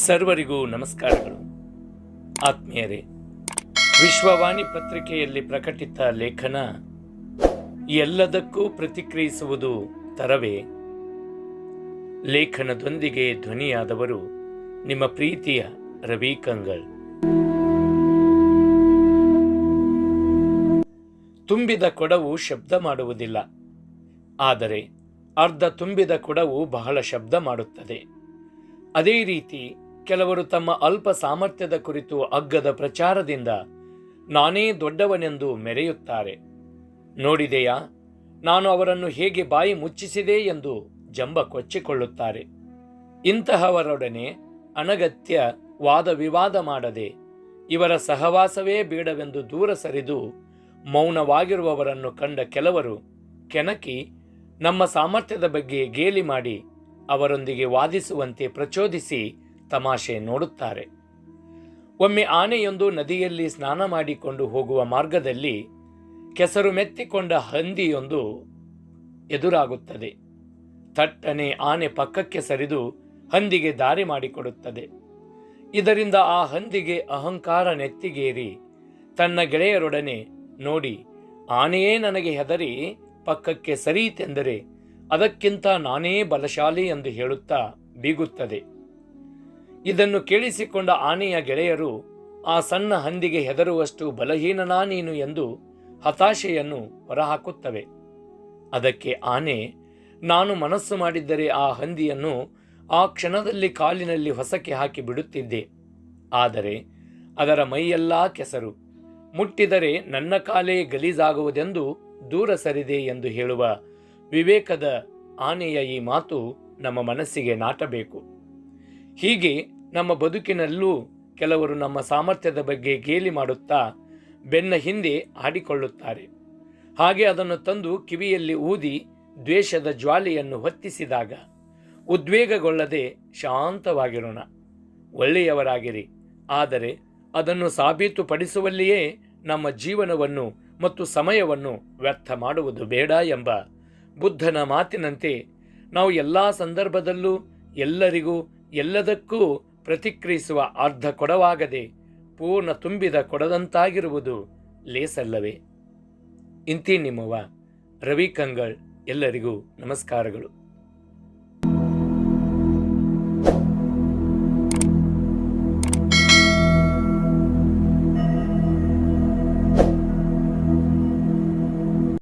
ಸರ್ವರಿಗೂ ನಮಸ್ಕಾರಗಳು. ಆತ್ಮೀಯರೇ, ವಿಶ್ವವಾಣಿ ಪತ್ರಿಕೆಯಲ್ಲಿ ಪ್ರಕಟಿತ ಲೇಖನ, ಎಲ್ಲದಕ್ಕೂ ಪ್ರತಿಕ್ರಿಯಿಸುವುದು ತರವೇ. ಲೇಖನದೊಂದಿಗೆ ಧ್ವನಿಯಾದವರು ನಿಮ್ಮ ಪ್ರೀತಿಯ ರವಿ ಕಂಗಳ್ ತುಂಬಿದ ಕೊಡವು ಶಬ್ದ ಮಾಡುವುದಿಲ್ಲ, ಆದರೆ ಅರ್ಧ ತುಂಬಿದ ಕೊಡವು ಬಹಳ ಶಬ್ದ ಮಾಡುತ್ತದೆ. ಅದೇ ರೀತಿ ಕೆಲವರು ತಮ್ಮ ಅಲ್ಪ ಸಾಮರ್ಥ್ಯದ ಕುರಿತು ಅಗ್ಗದ ಪ್ರಚಾರದಿಂದ ನಾನೇ ದೊಡ್ಡವನೆಂದು ಮೆರೆಯುತ್ತಾರೆ. ನೋಡಿದೆಯಾ? ನಾನು ಅವರನ್ನು ಹೇಗೆ ಬಾಯಿ ಮುಚ್ಚಿಸಿದೆ ಎಂದು ಜಂಬ ಕೊಚ್ಚಿಕೊಳ್ಳುತ್ತಾರೆ. ಇಂತಹವರೊಡನೆ ಅನಗತ್ಯ ವಾದ ವಿವಾದ ಮಾಡದೆ ಇವರ ಸಹವಾಸವೇ ಬೇಡವೆಂದು ದೂರ ಸರಿದು ಮೌನವಾಗಿರುವವರನ್ನು ಕಂಡ ಕೆಲವರು ಕೆನಕಿ ನಮ್ಮ ಸಾಮರ್ಥ್ಯದ ಬಗ್ಗೆ ಗೇಲಿ ಮಾಡಿ ಅವರೊಂದಿಗೆ ವಾದಿಸುವಂತೆ ಪ್ರಚೋದಿಸಿ ತಮಾಷೆ ನೋಡುತ್ತಾರೆ. ಒಮ್ಮೆ ಆನೆಯೊಂದು ನದಿಯಲ್ಲಿ ಸ್ನಾನ ಮಾಡಿಕೊಂಡು ಹೋಗುವ ಮಾರ್ಗದಲ್ಲಿ ಕೆಸರು ಮೆತ್ತಿಕೊಂಡ ಹಂದಿಯೊಂದು ಎದುರಾಗುತ್ತದೆ. ತಟ್ಟನೆ ಆನೆ ಪಕ್ಕಕ್ಕೆ ಸರಿದು ಹಂದಿಗೆ ದಾರಿ ಮಾಡಿಕೊಡುತ್ತದೆ. ಇದರಿಂದ ಆ ಹಂದಿಗೆ ಅಹಂಕಾರ ನೆತ್ತಿಗೇರಿ ತನ್ನ ಗೆಳೆಯರೊಡನೆ ನೋಡಿ, ಆನೆಯೇ ನನಗೆ ಹೆದರಿ ಪಕ್ಕಕ್ಕೆ ಸರಿಯಿತೆಂದರೆ ಅದಕ್ಕಿಂತ ನಾನೇ ಬಲಶಾಲಿ ಎಂದು ಹೇಳುತ್ತಾ ಬೀಗುತ್ತದೆ. ಇದನ್ನು ಕೇಳಿಸಿಕೊಂಡ ಆನೆಯ ಗೆಳೆಯರು, ಆ ಸಣ್ಣ ಹಂದಿಗೆ ಹೆದರುವಷ್ಟು ಬಲಹೀನನಾ ನೀನು ಎಂದು ಹತಾಶೆಯನ್ನು ಹೊರಹಾಕುತ್ತವೆ. ಅದಕ್ಕೆ ಆನೆ, ನಾನು ಮನಸ್ಸು ಮಾಡಿದ್ದರೆ ಆ ಹಂದಿಯನ್ನು ಆ ಕ್ಷಣದಲ್ಲಿ ಕಾಲಿನಲ್ಲಿ ಹೊಸಕ್ಕೆ ಹಾಕಿ ಬಿಡುತ್ತಿದ್ದೆ. ಆದರೆ ಅದರ ಮೈಯೆಲ್ಲಾ ಕೆಸರು. ಮುಟ್ಟಿದರೆ ನನ್ನ ಕಾಲೇ ಗಲೀಜಾಗುವುದೆಂದು ದೂರ ಸರಿದೆ ಎಂದು ಹೇಳುವ ವಿವೇಕದ ಆನೆಯ ಈ ಮಾತು ನಮ್ಮ ಮನಸ್ಸಿಗೆ ನಾಟಬೇಕು. ಹೀಗೆ ನಮ್ಮ ಬದುಕಿನಲ್ಲೂ ಕೆಲವರು ನಮ್ಮ ಸಾಮರ್ಥ್ಯದ ಬಗ್ಗೆ ಗೇಲಿ ಮಾಡುತ್ತಾ ಬೆನ್ನ ಹಿಂದೆ ಆಡಿಕೊಳ್ಳುತ್ತಾರೆ. ಹಾಗೆ ಅದನ್ನು ತಂದು ಕಿವಿಯಲ್ಲಿ ಊದಿ ದ್ವೇಷದ ಜ್ವಾಲೆಯನ್ನು ಹೊತ್ತಿಸಿದಾಗ ಉದ್ವೇಗಗೊಳ್ಳದೆ ಶಾಂತವಾಗಿರೋಣ. ಒಳ್ಳೆಯವರಾಗಿರಿ, ಆದರೆ ಅದನ್ನು ಸಾಬೀತುಪಡಿಸುವಲ್ಲಿಯೇ ನಮ್ಮ ಜೀವನವನ್ನು ಮತ್ತು ಸಮಯವನ್ನು ವ್ಯರ್ಥ ಮಾಡುವುದು ಬೇಡ ಎಂಬ ಬುದ್ಧನ ಮಾತಿನಂತೆ ನಾವು ಎಲ್ಲ ಸಂದರ್ಭದಲ್ಲೂ ಎಲ್ಲರಿಗೂ ಎಲ್ಲದಕ್ಕೂ ಪ್ರತಿಕ್ರಿಯಿಸುವ ಅರ್ಧ ಕೊಡವಾಗದೆ ಪೂರ್ಣ ತುಂಬಿದ ಕೊಡದಂತಾಗಿರುವುದು ಲೇಸಲ್ಲವೇ? ಇಂತಿ ನಿಮ್ಮವ ರವಿ ಕಂಗಳ್ ಎಲ್ಲರಿಗೂ ನಮಸ್ಕಾರಗಳು.